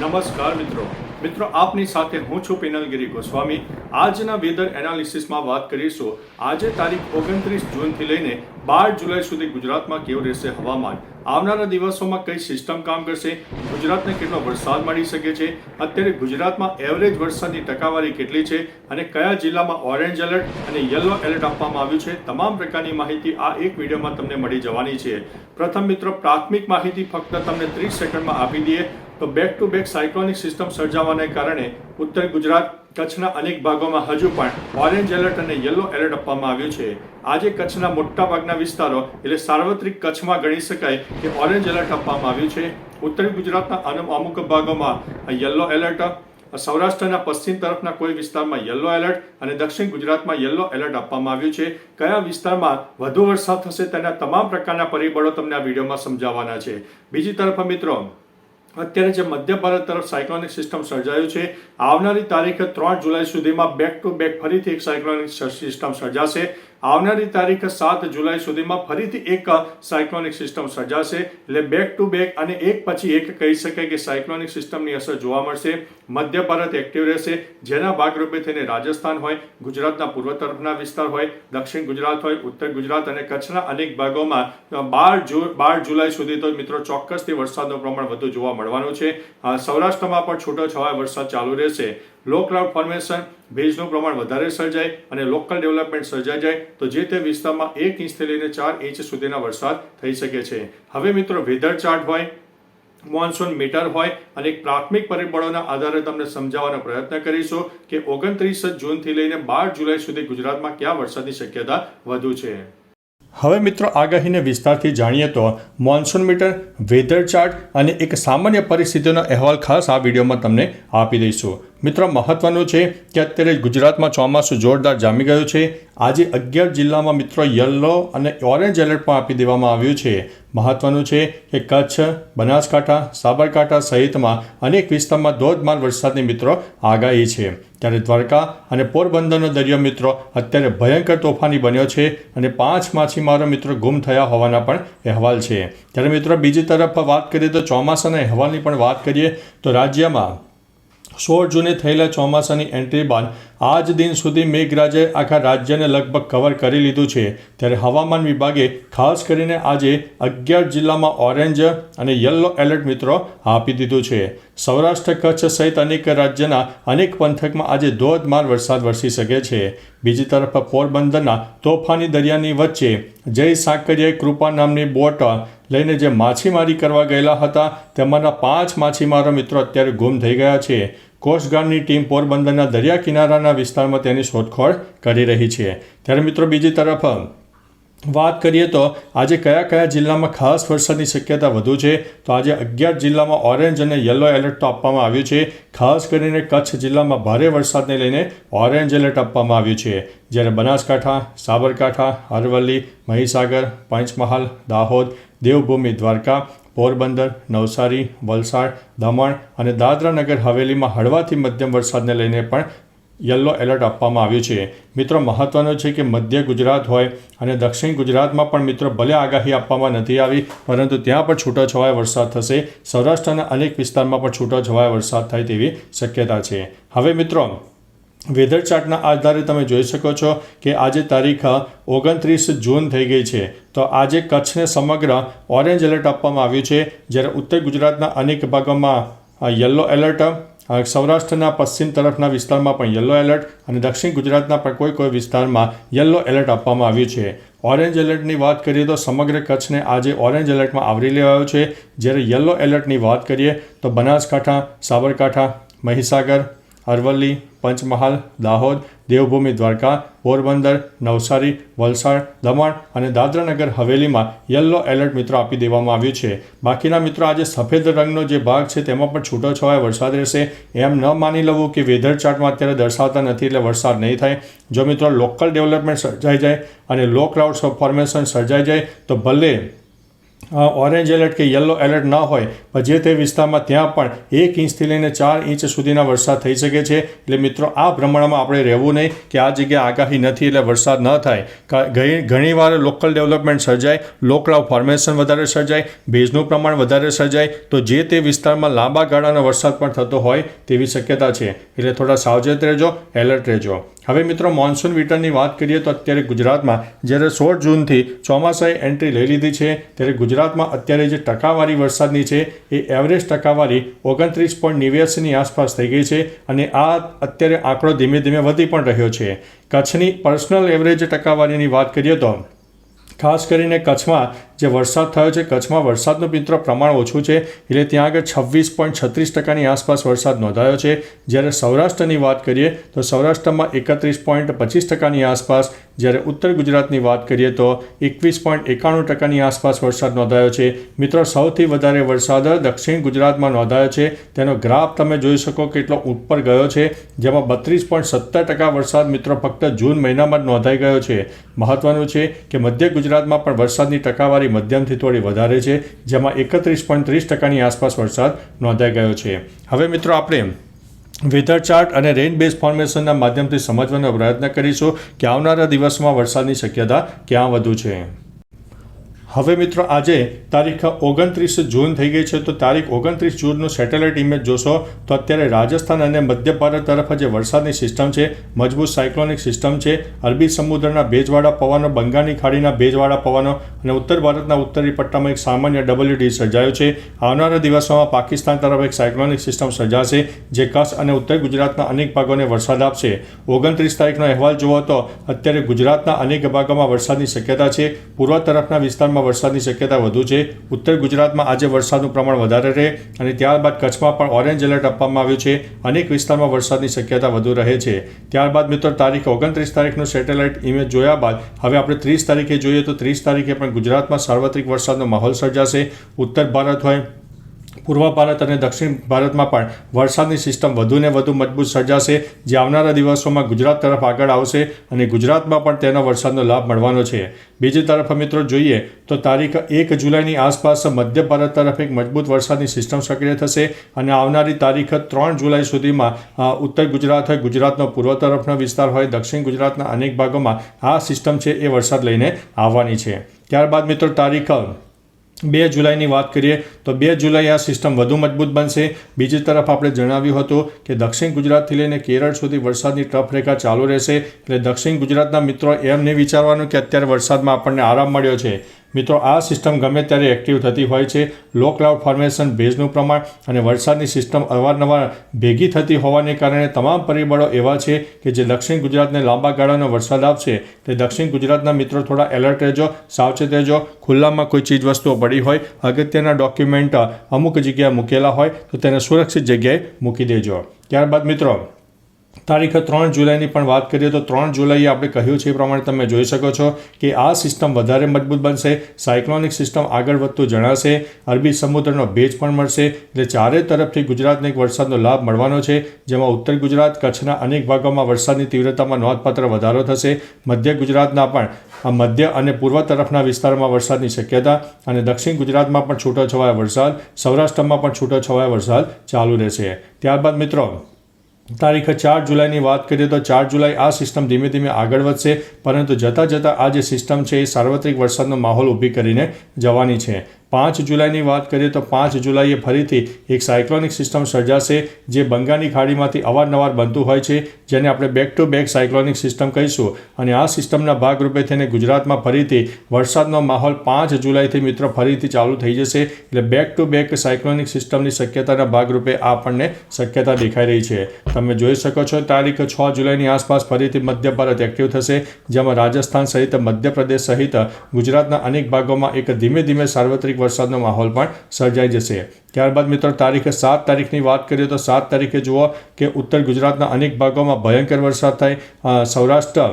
નમસ્કાર મિત્રો. મિત્રો, આપની સાથે હું છું પિનલગીરી ગોસ્વામી. આજના વેધર એનાલિસિસમાં વાત કરીશું. આજે તારીખ ઓગણત્રીસ જૂનથી લઈને બાર જુલાઈ સુધી ગુજરાતમાં કેવું રહેશે હવામાન? આવનારા દિવસોમાં કઈ સિસ્ટમ કામ કરશે? ગુજરાતને કેટલો વરસાદ મળી શકે છે? અત્યારે ગુજરાતમાં એવરેજ વરસાદની ટકાવારી કેટલી છે? અને કયા જિલ્લામાં ઓરેન્જ એલર્ટ અને યલો એલર્ટ આપવામાં આવ્યું છે? તમામ પ્રકારની માહિતી આ એક વિડીયોમાં તમને મળી જવાની છે. પ્રથમ મિત્રો, પ્રાથમિક માહિતી ફક્ત તમને ત્રીસ સેકન્ડમાં આપી દઈએ. તો back to back cyclonic system સર્જાવાને કારણે ઉત્તર ગુજરાત કચ્છના અનેક ભાગોમાં હજુ પણ ઓરેન્જ એલર્ટ અને યલો એલર્ટ આપવામાં આવ્યું છે. આજે કચ્છના મોટાભાગના વિસ્તારો એટલે સાર્વત્રિક કચ્છમાં ગણી શકાય કે ઓરેન્જ એલર્ટ આપવામાં આવ્યું છે. ઉત્તર ગુજરાતના અમુક ભાગોમાં યલો એલર્ટ સૌરાષ્ટ્રના પશ્ચિમ તરફના કોઈ વિસ્તારમાં યલો એલર્ટ અને દક્ષિણ ગુજરાતમાં યલો એલર્ટ આપવામાં આવ્યું છે. કયા વિસ્તારમાં વધુ વરસાદ થશે તેના તમામ પ્રકારના પરિબળો તમને આ વિડીયોમાં સમજાવવાના છે. બીજી તરફ મિત્રો અત્યારે જે મધ્ય ભારત તરફ સાયક્લોનિક સિસ્ટમ સર્જાયું છે, આવનારી તારીખે ત્રણ જુલાઈ સુધીમાં બેક ટુ બેક ફરીથી એક સાયક્લોનિક સિસ્ટમ સર્જાશે. આવનારી તારીખ સાત જુલાઈ સુધીમાં ફરીથી એક સાયક્લોનિક સિસ્ટમ સર્જાશે. એટલે બેક ટુ બેક અને એક પછી એક કહી શકાય કે સાયક્લોનિક સિસ્ટમની અસર જોવા મળશે. મધ્ય ભારત એક્ટિવ રહેશે. જેના ભાગરૂપે થઈને રાજસ્થાન હોય, ગુજરાતના પૂર્વ તરફના વિસ્તાર હોય, દક્ષિણ ગુજરાત હોય, ઉત્તર ગુજરાત અને કચ્છના અનેક ભાગોમાં બાર જુ બાર જુલાઈ સુધી તો મિત્રો ચોક્કસથી વરસાદનું પ્રમાણ વધુ જોવા મળવાનું છે. સૌરાષ્ટ્રમાં પણ છૂટોછવાયો વરસાદ ચાલુ રહેશે. લો ક્લાઉડ ફોર્મેશન ભેજનું પ્રમાણ વધારે સર્જાય અને લોકલ ડેવલપમેન્ટ સર્જાઈ જાય, તો જે તે વિસ્તારમાં એક ઇંચથી લઈને ચાર ઇંચ સુધીના વરસાદ થઈ શકે છે. હવે મિત્રો વેધર ચાર્ટ હોય મોન્સૂન મીટર હોય અને પ્રાથમિક પરિબળોના આધારે તમને સમજાવવાનો પ્રયત્ન કરીશું કે ઓગણત્રીસ જૂનથી લઈને બાર જુલાઈ સુધી ગુજરાતમાં ક્યાં વરસાદની શક્યતા વધુ છે. હવે મિત્રો આગાહીને વિસ્તારથી જાણીએ તો મોન્સૂન મીટર, વેધર ચાર્ટ અને એક સામાન્ય પરિસ્થિતિનો અહેવાલ ખાસ આ વિડીયોમાં તમને આપી દઈશું. મિત્રો, મહત્વનું છે કે અત્યારે ગુજરાતમાં ચોમાસું જોરદાર જામી ગયું છે. આજે અગિયાર જિલ્લામાં મિત્રો યલો અને ઓરેન્જ એલર્ટ પણ આપી દેવામાં આવ્યું છે. મહત્વનું છે કે કચ્છ, બનાસકાંઠા, સાબરકાંઠા સહિતમાં અનેક વિસ્તારમાં ધોધમાર વરસાદની મિત્રો આગાહી છે. ત્યારે દ્વારકા અને પોરબંદરનો દરિયો મિત્રો અત્યારે ભયંકર તોફાની બન્યો છે અને પાંચ માછીમારો મિત્રો ગુમ થયા હોવાના પણ અહેવાલ છે. ત્યારે મિત્રો, બીજી તરફ વાત કરીએ તો ચોમાસાના અહેવાલની પણ વાત કરીએ તો રાજ્યમાં સોળ જૂને થયેલા ચોમાસાની એન્ટ્રી બાદ આજ દિન સુધી મેઘરાજાએ આખા રાજ્યને લગભગ કવર કરી લીધું છે. ત્યારે હવામાન વિભાગે ખાસ કરીને આજે અગિયાર જિલ્લામાં ઓરેન્જ અને યલો એલર્ટ મિત્રો આપી દીધું છે. સૌરાષ્ટ્ર કચ્છ સહિત અનેક રાજ્યના અનેક પંથકમાં આજે ધોધમાર વરસાદ વરસી શકે છે. બીજી તરફ પોરબંદરના તોફાની દરિયાની વચ્ચે જય સાંકરિયાએ કૃપા નામની બોટ લઈને જે માછીમારી કરવા ગયેલા હતા, તેમાંના પાંચ માછીમારો મિત્રો અત્યારે ગુમ થઈ ગયા છે. કોસ્ટગાર્ડની ટીમ પોરબંદરના દરિયા કિનારાના વિસ્તારમાં તેની શોધખોળ કરી રહી છે. ત્યારે મિત્રો બીજી તરફ વાત કરીએ તો આજે કયા કયા જિલ્લામાં ખાસ વરસાદની શક્યતા વધુ છે? તો આજે અગિયાર જિલ્લામાં ઓરેન્જ અને યલો એલર્ટ તો આપવામાં આવ્યું છે. ખાસ કરીને કચ્છ જિલ્લામાં ભારે વરસાદને લઈને ઓરેન્જ એલર્ટ આપવામાં આવ્યું છે. જ્યારે બનાસકાંઠા, સાબરકાંઠા, અરવલ્લી, મહીસાગર, પંચમહાલ, દાહોદ, દેવભૂમિ, દ્વારકા, પોરબંદર, નવસારી, વલસાડ, દમણ અને દાદરા નગર હવેલીમાં હળવાથી મધ્યમ વરસાદને લઈને પણ યલો એલર્ટ આપવામાં આવ્યું છે. મિત્રો, મહત્વનું છે કે મધ્ય ગુજરાત હોય અને દક્ષિણ ગુજરાતમાં પણ મિત્રો ભલે આગાહી આપવામાં નથી આવી, પરંતુ ત્યાં પણ છૂટોછવાયો વરસાદ થશે. સૌરાષ્ટ્રના અનેક વિસ્તારમાં પણ છૂટોછવાયો વરસાદ થાય તેવી શક્યતા છે. હવે મિત્રો, વેધર ચાર્ટના આધારે તમે જોઈ શકો છો કે આજે તારીખ ઓગણત્રીસ જૂન થઈ ગઈ છે. તો આજે કચ્છને સમગ્ર ઓરેન્જ એલર્ટ આપવામાં આવ્યું છે. જ્યારે ઉત્તર ગુજરાતના અનેક ભાગોમાં યલો એલર્ટ સૌરાષ્ટ્રના પશ્ચિમ તરફના વિસ્તારમાં પણ યલો એલર્ટ અને દક્ષિણ ગુજરાતના પણ કોઈ કોઈ વિસ્તારમાં યલો એલર્ટ આપવામાં આવ્યું છે. ઓરેન્જ એલર્ટની વાત કરીએ તો સમગ્ર કચ્છને આજે ઓરેન્જ એલર્ટમાં આવરી લેવાયો છે. જ્યારે યલો એલર્ટની વાત કરીએ તો બનાસકાંઠા, સાબરકાંઠા, મહીસાગર અરવલ્લી, પંચમહાલ, દાહોદ, દેવભૂમિ, દ્વારકા, પોરબંદર, નવસારી, વલસાડ, દમણ અને દાદરાનગર હવેલીમાં યલો એલર્ટ મિત્રો આપી દેવામાં આવ્યું છે. બાકીના મિત્રો આજે સફેદ રંગનો જે ભાગ છે તેમાં પણ છૂટોછવાયો વરસાદ રહેશે. એમ ન માની લેવું કે વેધર ચાર્ટમાં અત્યારે દર્શાવતા નથી એટલે વરસાદ નહીં થાય. જો મિત્રો લોકલ ડેવલપમેન્ટ સર્જાઈ જાય અને લો ક્લાઉડ ફોર્મેશન સર્જાઈ જાય, તો ભલે ઓરેન્જ એલર્ટ કે યલો એલર્ટ ન હોય, પણ જે તે વિસ્તારમાં ત્યાં પણ એક ઇંચથી લઈને ચાર ઇંચ સુધીના વરસાદ થઈ શકે છે. એટલે મિત્રો, આ ભ્રમણમાં આપણે રહેવું નહીં કે આ જગ્યાએ આગાહી નથી એટલે વરસાદ ન થાય. ઘણીવાર લોકલ ડેવલપમેન્ટ સર્જાય લો ફોર્મેશન વધારે સર્જાય, ભેજનું પ્રમાણ વધારે સર્જાય, તો જે તે વિસ્તારમાં લાંબા ગાળાનો વરસાદ પણ થતો હોય તેવી શક્યતા છે. એટલે થોડા સાવચેત રહેજો એલર્ટ રહેજો. હવે મિત્રો મોન્સૂન વિટરની વાત કરીએ તો અત્યારે ગુજરાતમાં, જ્યારે સોળ જૂનથી ચોમાસાએ એન્ટ્રી લઈ લીધી છે, ત્યારે ગુજરાતમાં અત્યારે જે ટકાવારી વરસાદની છે, એ એવરેજ ટકાવારી ઓગણત્રીસ પોઈન્ટ નેવ્યાસીની આસપાસ થઈ ગઈ છે અને આ અત્યારે આંકડો ધીમે ધીમે વધી પણ રહ્યો છે. કચ્છની પર્સનલ એવરેજ ટકાવારીની વાત કરીએ તો, ખાસ કરીને કચ્છમાં જે વરસાદ થયો છે, કચ્છમાં વરસાદનું મિત્ર પ્રમાણ ઓછું છે, એટલે ત્યાં આગળ છવ્વીસ પોઈન્ટ છત્રીસ ટકાની આસપાસ વરસાદ નોંધાયો છે. જ્યારે સૌરાષ્ટ્રની વાત કરીએ, તો સૌરાષ્ટ્રમાં એકત્રીસ પોઈન્ટ પચીસ ટકાની આસપાસ, જ્યારે ઉત્તર ગુજરાતની વાત કરીએ, તો એકવીસ પોઈન્ટ એકાણું ટકાની આસપાસ વરસાદ નોંધાયો છે. મિત્રો, સૌથી વધારે વરસાદ દક્ષિણ ગુજરાતમાં નોંધાયો છે. તેનો ગ્રાફ તમે જોઈ શકો કેટલો ઉપર ગયો છે, જેમાં બત્રીસ પોઈન્ટ સત્તર ટકા વરસાદ મિત્રો ફક્ત જૂન મહિનામાં જ નોંધાઈ ગયો છે. મહત્વનું છે કે મધ્ય ગુજરાતમાં પણ વરસાદની ટકાવારી મધ્યમથી થોડી વધારે છે, જેમાં એકત્રીસ પોઈન્ટ ત્રીસ ટકાની આસપાસ વરસાદ નોંધાઈ ગયો છે. હવે મિત્રો આપણે વેધર ચાર્ટ અને રેઇન બેઝ ફોર્મેશનના માધ્યમથી સમજવાનો પ્રયત્ન કરીશું કે આવનારા દિવસમાં વરસાદની શક્યતા ક્યાં વધુ છે. હવે મિત્રો આજે તારીખ ઓગણત્રીસ જૂન થઈ ગઈ છે, તો તારીખ ઓગણત્રીસ જૂનનું સેટેલાઇટ ઇમેજ જોશો, તો અત્યારે રાજસ્થાન અને મધ્ય ભારત તરફ જે વરસાદની સિસ્ટમ છે, મજબૂત સાયક્લોનિક સિસ્ટમ છે, અરબી સમુદ્રના ભેજવાળા પવનો, બંગાળની ખાડીના ભેજવાળા પવનો અને ઉત્તર ભારતના ઉત્તરી પટ્ટામાં એક સામાન્ય ડબલ્યુડી સર્જાયો છે. આવનારા દિવસોમાં પાકિસ્તાન તરફ એક સાયક્લોનિક સિસ્ટમ સર્જાશે, જે કચ્છ અને ઉત્તર ગુજરાતના અનેક ભાગોને વરસાદ આપશે. ઓગણત્રીસ તારીખનો અહેવાલ જુઓ તો અત્યારે ગુજરાતના અનેક ભાગોમાં વરસાદની શક્યતા છે. પૂર્વ તરફના વિસ્તારમાં વરસાદની શક્યતા વધુ છે. ઉત્તર ગુજરાતમાં આજે વરસાદનું પ્રમાણ વધારે રહે અને ત્યારબાદ કચ્છમાં પણ ઓરેન્જ એલર્ટ આપવામાં આવ્યું છે. અનેક વિસ્તારમાં વરસાદની શક્યતા વધુ રહે છે. ત્યારબાદ મિત્રો, તારીખ ઓગણત્રીસ તારીખનું સેટેલાઇટ ઇમેજ જોયા બાદ હવે આપણે ત્રીસ તારીખે જોઈએ તો ત્રીસ તારીખે પણ ગુજરાતમાં સાર્વત્રિક વરસાદનો માહોલ સર્જાશે. ઉત્તર ભારત હોય પૂર્વ ભારત અને દક્ષિણ ભારતમાં પણ વરસાદની સિસ્ટમ વધુને વધુ મજબૂત સર્જાશે, જે આવનારા દિવસોમાં ગુજરાત તરફ આગળ આવશે અને ગુજરાતમાં પણ તેનો વરસાદનો લાભ મળવાનો છે. બીજી તરફ મિત્રો જોઈએ તો તારીખ એક જુલાઈની આસપાસ મધ્ય ભારત તરફ એક મજબૂત વરસાદની સિસ્ટમ સક્રિય થશે અને આવનારી તારીખ ત્રણ જુલાઈ સુધીમાં ઉત્તર ગુજરાત હોય ગુજરાતનો પૂર્વ તરફનો વિસ્તાર હોય, દક્ષિણ ગુજરાતના અનેક ભાગોમાં આ સિસ્ટમ છે એ વરસાદ લઈને આવવાની છે. ત્યારબાદ મિત્રો તારીખ બે જુલાઈની વાત કરીએ તો બે જુલાઈ આ સિસ્ટમ વધુ મજબૂત બનશે. બીજી તરફ આપણે જણાવ્યું હતું કે દક્ષિણ ગુજરાતથી લઈને કેરળ સુધી વરસાદની ટફ રેખા ચાલુ રહેશે. એટલે દક્ષિણ ગુજરાતના મિત્રો એમ નહીં વિચારવાનું કે અત્યારે વરસાદમાં આપણને આરામ મળ્યો છે. મિત્રો, આ સિસ્ટમ ગમે ત્યારે એક્ટિવ થતી હોય છે. લો ક્લાઉડ ફોર્મેશન ભેજનું પ્રમાણ અને વરસાદની સિસ્ટમ અવારનવાર ભેગી થતી હોવાને કારણે તમામ પરિબળો એવા છે કે જે દક્ષિણ ગુજરાતને લાંબા ગાળાનો વરસાદ આપશે. તે દક્ષિણ ગુજરાતના મિત્રો, થોડા એલર્ટ રહેજો, સાવચેત રહેજો. ખુલ્લામાં કોઈ ચીજ વસ્તુઓ પડી હોય, અગત્યના ડોક્યુમેન્ટ અમુક જગ્યાએ મૂકેલા હોય, તો તેને સુરક્ષિત જગ્યાએ મૂકી દેજો. ત્યારબાદ મિત્રો તારીખ ત્રણ જુલાઈની પણ વાત કરીએ તો ત્રણ જુલાઈએ આપણે કહ્યું છે એ પ્રમાણે તમે જોઈ શકો છો કે આ સિસ્ટમ વધારે મજબૂત બનશે, સાયક્લોનિક સિસ્ટમ આગળ વધતું જણાશે, અરબી સમુદ્રનો ભેજ પણ મળશે, એટલે ચારે તરફથી ગુજરાતને એક વરસાદનો લાભ મળવાનો છે, જેમાં ઉત્તર ગુજરાત, કચ્છના અનેક ભાગોમાં વરસાદની તીવ્રતામાં નોંધપાત્ર વધારો થશે, મધ્ય ગુજરાતના પણ મધ્ય અને પૂર્વ તરફના વિસ્તારમાં વરસાદની શક્યતા અને દક્ષિણ ગુજરાતમાં પણ છૂટોછવાયા વરસાદ, સૌરાષ્ટ્રમાં પણ છૂટોછવાયા વરસાદ ચાલુ રહેશે. ત્યારબાદ મિત્રો તારીખ ચાર જુલાઈની વાત કરીએ તો ચાર જુલાઈ આ સિસ્ટમ ધીમે ધીમે આગળ વધશે, પરંતુ જતાં જતાં આ જે સિસ્ટમ છે એ સાર્વત્રિક વરસાદનો માહોલ ઊભી કરીને જવાની છે. પાંચ જુલાઈની વાત કરીએ તો પાંચ જુલાઈએ ફરીથી એક સાયક્લોનિક સિસ્ટમ સર્જાશે, જે બંગાળની ખાડીમાંથી અવારનવાર બનતું હોય છે, જેને આપણે back to back cyclonic system કહીશું. અને આ સિસ્ટમના ભાગરૂપે થઈને ગુજરાતમાં ફરીથી વરસાદનો માહોલ પાંચ જુલાઈથી મિત્રો ફરીથી ચાલુ થઈ જશે. એટલે બેક ટુ બેક સાયક્લોનિક સિસ્ટમની શક્યતાના ભાગરૂપે આ આપણને શક્યતા દેખાઈ રહી છે. તમે જોઈ શકો છો, તારીખ છ જુલાઈની આસપાસ ફરીથી મધ્ય ભારત એક્ટિવ થશે, જેમાં રાજસ્થાન સહિત મધ્યપ્રદેશ સહિત ગુજરાતના અનેક ભાગોમાં એક ધીમે ધીમે સાર્વત્રિક વરસાદનો માહોલ પણ સર્જાઈ જશે. ત્યારબાદ મિત્રો, તારીખે સાત તારીખની વાત કરીએ તો સાત તારીખે જુઓ કે ઉત્તર ગુજરાતના અનેક ભાગોમાં ભયંકર વરસાદ થાય. સૌરાષ્ટ્ર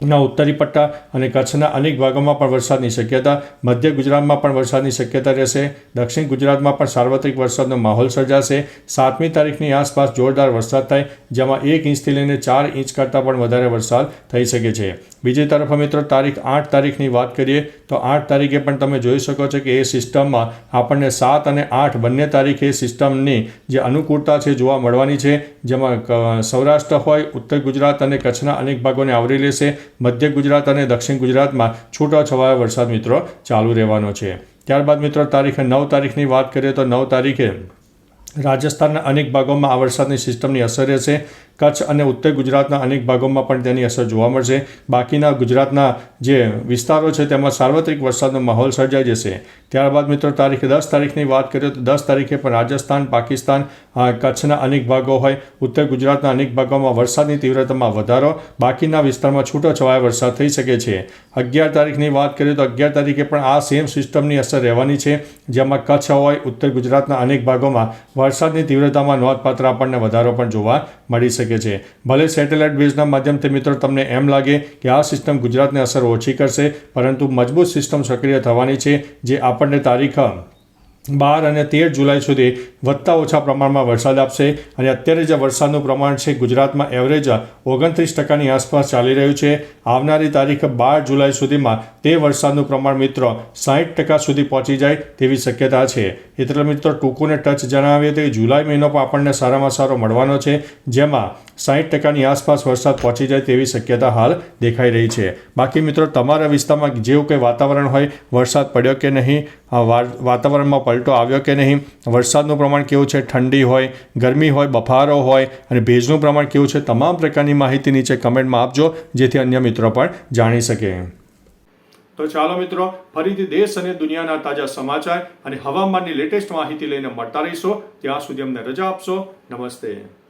ના ઉત્તરી પટ્ટા અને કચ્છના અનેક ભાગોમાં પણ વરસાદની શક્યતા, મધ્ય ગુજરાતમાં પણ વરસાદની શક્યતા રહેશે, દક્ષિણ ગુજરાતમાં પણ સાર્વત્રિક વરસાદનો માહોલ સર્જાશે. સાતમી તારીખની આસપાસ જોરદાર વરસાદ થાય, જેમાં એક ઇંચથી લઈને ચાર ઇંચ કરતાં પણ વધારે વરસાદ થઈ શકે છે. બીજી તરફ મિત્રો તારીખ આઠ તારીખની વાત કરીએ, તો આઠ તારીખે પણ તમે જોઈ શકો છો કે એ સિસ્ટમમાં આપણને સાત અને આઠ બંને તારીખે સિસ્ટમની જે અનુકૂળતા છે જોવા મળવાની છે. જેમાં સૌરાષ્ટ્ર હોય, ઉત્તર ગુજરાત અને કચ્છના અનેક ભાગોને આવરી લેશે. મધ્ય ગુજરાત અને દક્ષિણ ગુજરાતમાં છૂટાછવાયા વરસાદ મિત્રો ચાલુ રહેવાનો છે. ત્યારબાદ મિત્રો તારીખે નવ તારીખની વાત કરીએ, તો નવ તારીખે રાજસ્થાનના અનેક ભાગોમાં આ વરસાદની સિસ્ટમની અસર રહેશે. કચ્છ અને ઉત્તર ગુજરાતના અનેક ભાગોમાં પણ તેની અસર જોવા મળશે. બાકીના ગુજરાતના જે વિસ્તારો છે, તેમાં સાર્વત્રિક વરસાદનો માહોલ સર્જાઈ જશે. ત્યારબાદ મિત્રો, તારીખ દસ તારીખની વાત કરીએ તો દસ તારીખે પણ રાજસ્થાન, પાકિસ્તાન કચ્છના અનેક ભાગો હોય. ઉત્તર ગુજરાતના અનેક ભાગોમાં વરસાદની તીવ્રતામાં વધારો. બાકીના વિસ્તારમાં છૂટોછવાયો વરસાદ થઈ શકે છે. અગિયાર તારીખની વાત કરીએ તો અગિયાર તારીખે પણ આ સેમ સિસ્ટમની અસર રહેવાની છે. જેમાં કચ્છ હોય, ઉત્તર ગુજરાતના અનેક ભાગોમાં વરસાદની તીવ્રતામાં નોંધપાત્ર આપણને વધારો પણ જોવા મળી શકે છે. ભલે સેટેલાઇટ બેઝના માધ્યમથી મિત્રો તમને એમ લાગે કે આ સિસ્ટમ ગુજરાતને અસર ઓછી કરશે, પરંતુ મજબૂત સિસ્ટમ સક્રિય થવાની છે, જે આપણને તારીખ બાર અને તેર જુલાઈ સુધી વધતા ઓછા પ્રમાણમાં વરસાદ આપશે અને અત્યારે જે વરસાદનું પ્રમાણ છે ગુજરાતમાં એવરેજ ઓગણત્રીસ ટકાની આસપાસ ચાલી રહ્યું છે. આવનારી તારીખ બાર જુલાઈ સુધીમાં તે વરસાદનું પ્રમાણ મિત્રો સાઠ ટકા સુધી પહોંચી જાય તેવી શક્યતા છે. એટલે મિત્રો ટૂંકુને ટચ જણાવીએ તો જુલાઈ મહિનો પણ આપણને સારામાં સારો મળવાનો છે, જેમાં સાઠ ટકાની આસપાસ વરસાદ પહોંચી જાય તેવી શક્યતા હાલ દેખાઈ રહી છે. બાકી મિત્રો તમારા વિસ્તારમાં જેવું કંઈ વાતાવરણ હોય, વરસાદ પડ્યો કે નહીં વાતાવરણમાં પલટો આવ્યો કે નહીં? વરસાદનું પ્રમાણ કેવું છે? ઠંડી હોય, ગરમી હોય, બફારો હોય અને ભેજનું પ્રમાણ કેવું છે? તમામ પ્રકારની માહિતી નીચે કમેન્ટમાં આપજો, જેથી અન્ય મિત્રો પણ જાણી શકે. તો ચાલો મિત્રો, ફરીથી દેશ અને દુનિયાના તાજા સમાચાર અને હવામાનની લેટેસ્ટ માહિતી લઈને મળતા રહીશો. ત્યાં સુધી અમને રજા આપશો. નમસ્તે.